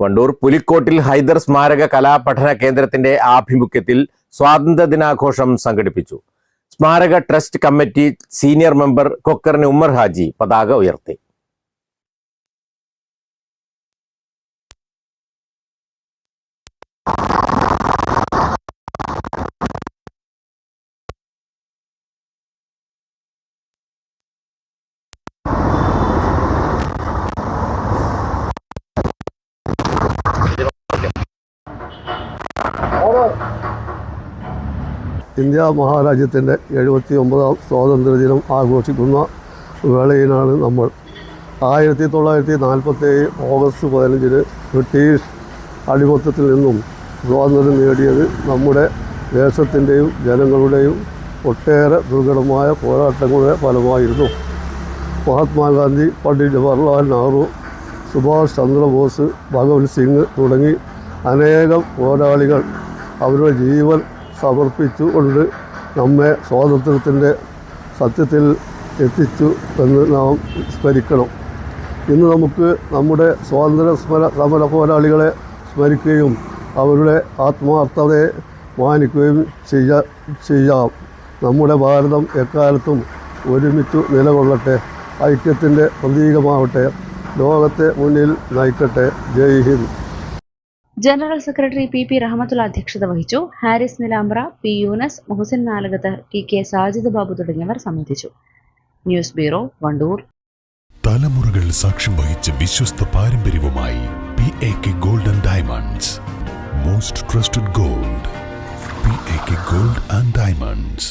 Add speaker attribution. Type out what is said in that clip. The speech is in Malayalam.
Speaker 1: വണ്ടൂർ പുലിക്കോട്ടിൽ ഹൈദർ സ്മാരക കലാപഠന കേന്ദ്രത്തിന്റെ ആഭിമുഖ്യത്തിൽ സ്വാതന്ത്ര്യ ദിനാഘോഷം സംഘടിപ്പിച്ചു. സ്മാരക ട്രസ്റ്റ് കമ്മിറ്റി സീനിയർ മെമ്പർ കൊക്കറിന് ഉമ്മർ ഹാജി പതാക ഉയർത്തി.
Speaker 2: ഇന്ത്യ മഹാരാജ്യത്തിന്റെ എഴുപത്തി ഒമ്പതാം സ്വാതന്ത്ര്യദിനം ആഘോഷിക്കുന്ന വേളയിലാണ് നമ്മൾ. ആയിരത്തി തൊള്ളായിരത്തി നാൽപ്പത്തേഴ് ഓഗസ്റ്റ് പതിനഞ്ചിന് ബ്രിട്ടീഷ് അടിമത്തത്തിൽ നിന്നും സ്വാതന്ത്ര്യം നേടിയത് നമ്മുടെ ദേശത്തിന്റെയും ജനങ്ങളുടെയും ഒട്ടേറെ ദുർഘടമായ പോരാട്ടങ്ങളുടെ ഫലമായിരുന്നു. മഹാത്മാഗാന്ധി പണ്ഡിറ്റ് ജവഹർലാൽ നെഹ്റു സുഭാഷ് ചന്ദ്രബോസ് ഭഗവത് സിംഗ് തുടങ്ങി അനേകം പോരാളികൾ അവരുടെ ജീവൻ സമർപ്പിച്ചുകൊണ്ട് നമ്മെ സ്വാതന്ത്ര്യത്തിന്റെ സത്യത്തിൽ എത്തിച്ചു എന്ന് നാം സ്മരിക്കണം. ഇന്ന് നമുക്ക് നമ്മുടെ സ്വാതന്ത്ര്യ സ്മര സമര പോരാളികളെ സ്മരിക്കുകയും അവരുടെ ആത്മാർത്ഥതയെ മാനിക്കുകയും ചെയ്യാ ചെയ്യാം. നമ്മുടെ ഭാരതം എക്കാലത്തും ഒരുമിച്ച് നിലകൊള്ളട്ടെ ഐക്യത്തിന്റെ പ്രതീകമാവട്ടെ ലോകത്തെ മുന്നിൽ നയിക്കട്ടെ. Jai Hind.
Speaker 3: General secretary P P Rahmathulla അധ്യക്ഷത വഹിച്ചു. Haris Nilambra P Younus Muhsin Nalakath T K Sajid Babu തുടങ്ങിയവർ സംബന്ധിച്ചു. News bureau Wandoor.
Speaker 4: തലമുറകൾ സാക്ഷ്യം വഹിച്ച വിശ്വസ്ത പാരമ്പര്യവുമായി P A K golden diamonds most trusted gold P A K gold and diamonds